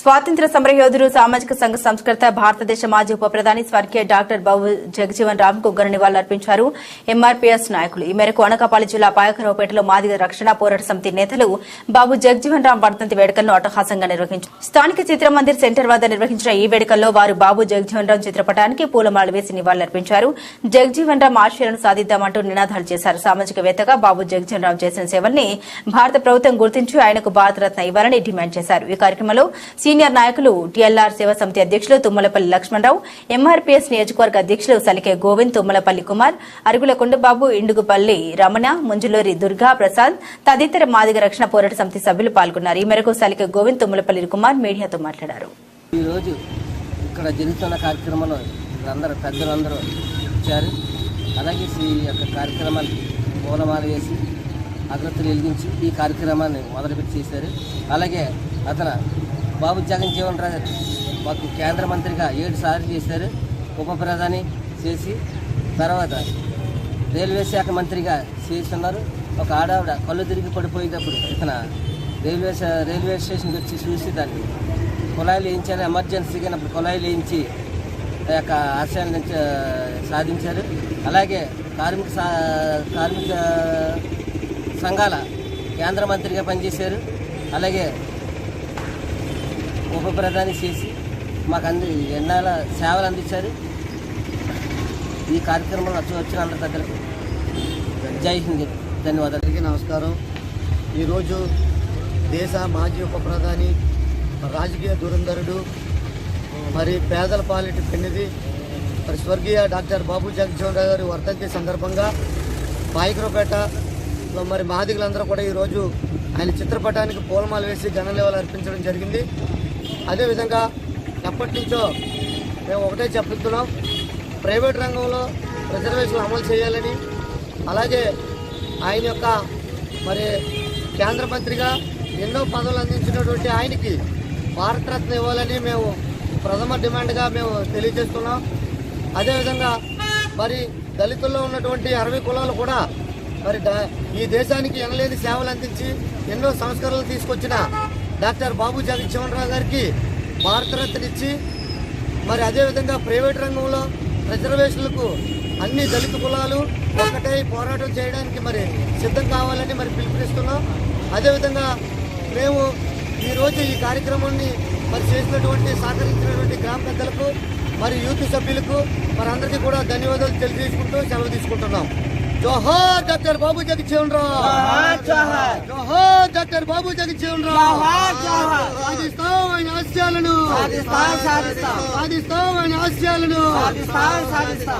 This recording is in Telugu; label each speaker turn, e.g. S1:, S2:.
S1: స్వాతంత్ర సమరయోధుడు సామాజిక సంఘ సంస్కర్త భారతదేశ మాజీ ఉప ప్రధాని స్వర్గీయ డాక్టర్ బాబు జగజీవన్ రామ్కు ఘన నివాళులర్పించారు ఎంఆర్పీఎస్ నాయకులు. ఈ మేరకు అనకాపల్లి జిల్లా పాయకరావుపేటలో మాదిగ రక్షణ పోరాట సమితి నేతలు బాబు జగజీవన్ రామ్ వర్ధంతి వేడుకలను అట్టహాసంగా నిర్వహించారు. స్థానిక చిత్రమందిర్ సెంటర్ వద్ద నిర్వహించిన ఈ వేడుకల్లో వారు బాబు జగజీవన్ రామ్ చిత్రపటానికి పూలమాల వేసి నివాళులర్పించారు. జగజీవన్ రామ్ ఆశయాలను సాధిద్దామంటూ నినాదాలు చేశారు. సామాజికవేత్తగా బాబు జగజీవన్ రామ్ చేసిన సేవల్ని భారత ప్రభుత్వం గుర్తించి ఆయనకు భారతరత్న ఇవ్వాలని డిమాండ్ చేశారు. ఈ కార్యక్రమంలో సీనియర్ నాయకులు టీఎల్ఆర్ సేవ సమితి అధ్యక్షులు తుమ్మలపల్లి లక్ష్మణరావు ఎంఆర్పీఎస్ నియోజకవర్గ అధ్యక్షులు సలికే గోవింద్ తుమ్మలపల్లి కుమార్ అరుగుల కొండబాబు ఇండుగుపల్లి రమణ ముంజులూరి దుర్గా ప్రసాద్ తదితర మాదిగ రక్షణ పోరాట సమితి సభ్యులు పాల్గొన్నారు. ఈ మేరకు సలికే గోవింద్ తుమ్మలపల్లి కుమార్ మీడియాతో మాట్లాడారు.
S2: ఈరోజు ఇక్కడ జరుగుతున్న కార్యక్రమంలో అందరూ పెద్దలందరూ వచ్చారు. అలాగే ఈ యొక్క కార్యక్రమాన్ని పూలమాల వేసి అగ్రతలు వెలిగించి ఈ కార్యక్రమాన్ని మొదలుపెట్టి చేశారు. అలాగే అతను బాబు జగన్ జీవన్ రాజు మాకు కేంద్ర మంత్రిగా ఏడు సార్లు చేశారు ఉప ప్రధాని చేసి తర్వాత రైల్వే శాఖ మంత్రిగా చేస్తున్నారు. ఒక ఆడావిడ కళ్ళు తిరిగి పడిపోయేటప్పుడు ఇతను రైల్వే రైల్వే స్టేషన్కి వచ్చి చూసి దాన్ని కుళాయిలు వేయించారు ఎమర్జెన్సీగా అప్పుడు కుళాయిలు వేయించి ఆ యొక్క ఆశయాల సాధించారు. అలాగే కార్మిక సా- కార్మిక సంఘాల కేంద్ర మంత్రిగా పనిచేశారు. అలాగే ఉప ప్రధాని చేసి మాకు అంది ఎన్నాళ్ళ సేవలు అందించారు? ఈ కార్యక్రమంలో వచ్చి వచ్చిన అందరి దగ్గరకు జై హింద్ ధన్యవాదాలు.
S3: నమస్కారం. ఈరోజు దేశ మాజీ ఉప ప్రధాని రాజకీయ దురంధరుడు మరి పేదల పాలిటి పెన్నిది మరి స్వర్గీయ డాక్టర్ బాబు జగజ్జీవన్ రావు గారి వర్ధంతి సందర్భంగా పాయకరపేటలో మరి మాదిగలందరూ కూడా ఈరోజు ఆయన చిత్రపటానికి పూలమాలు వేసి ఘనలేవలు అర్పించడం జరిగింది. అదేవిధంగా ఎప్పటి నుంచో మేము ఒకటే చెప్తున్నాం ప్రైవేట్ రంగంలో రిజర్వేషన్లు అమలు చేయాలని అలాగే ఆయన యొక్క మరి కేంద్ర మంత్రిగా ఎన్నో పదవులు అందించినటువంటి ఆయనకి భారతరత్న ఇవ్వాలని మేము ప్రథమ డిమాండ్గా మేము తెలియజేస్తున్నాం. అదేవిధంగా మరి దళితుల్లో ఉన్నటువంటి అరవై కులాలు కూడా మరి ఈ దేశానికి ఎనలేని సేవలు అందించి ఎన్నో సంస్కరణలు తీసుకొచ్చిన డాక్టర్ బాబు జగన్మోహన్ రావు గారికి భారతరత్న ఇచ్చి మరి అదేవిధంగా ప్రైవేట్ రంగంలో రిజర్వేషన్లకు అన్ని దళిత కులాలు ఒక్కటై పోరాటం చేయడానికి మరి సిద్ధం కావాలని మరి పిలుపునిస్తున్నాం. అదేవిధంగా మేము ఈరోజు ఈ కార్యక్రమాన్ని మరి చేసినటువంటి సహకరించినటువంటి గ్రామ పెద్దలకు మరి యూత్ సభ్యులకు మరి అందరికీ కూడా ధన్యవాదాలు తెలియజేసుకుంటూ సెలవు తీసుకుంటున్నాం. జోహార్ డాక్టర్ బాబు జగజ్జీవన్ రావు జోహార్ డాక్టర్ బాబు జగజ్జీవన్ రావు సాధిస్తాం ఆయన ఆశయాలను సాధిస్తాం ఆయన ఆశయాలను